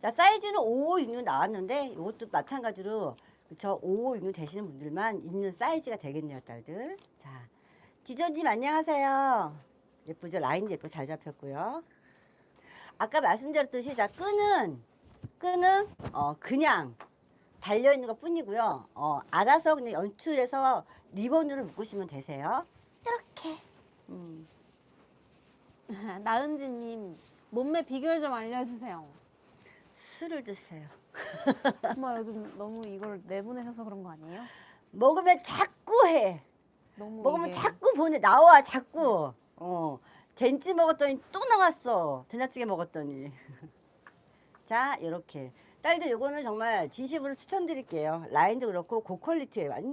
자, 사이즈는 55, 66 나왔는데 이것도 마찬가지로 그쵸 55, 66 되시는 분들만 입는 사이즈가 되겠네요, 딸들. 자, 디저님 안녕하세요. 예쁘죠? 라인 예쁘 잘 잡혔고요. 아까 말씀드렸듯이 자 끈은 끈은 어 그냥 달려 있는 것 뿐이고요. 어 알아서 그냥 연출해서 리본으로 묶으시면 되세요. 이렇게. 음. 나은지님 몸매 비결 좀 알려주세요. 술을 드세요. 엄마 요즘 너무 이걸 내보내셔서 그런 거 아니에요? 먹으면 자꾸 해. 너무 먹으면 이게 자꾸 보내 나와 자꾸. 어 된찌 먹었더니 또 나왔어. 된장찌개 먹었더니. 자 이렇게 딸들 요거는 정말 진심으로 추천드릴게요. 라인도 그렇고 고퀄리티예요. 완전.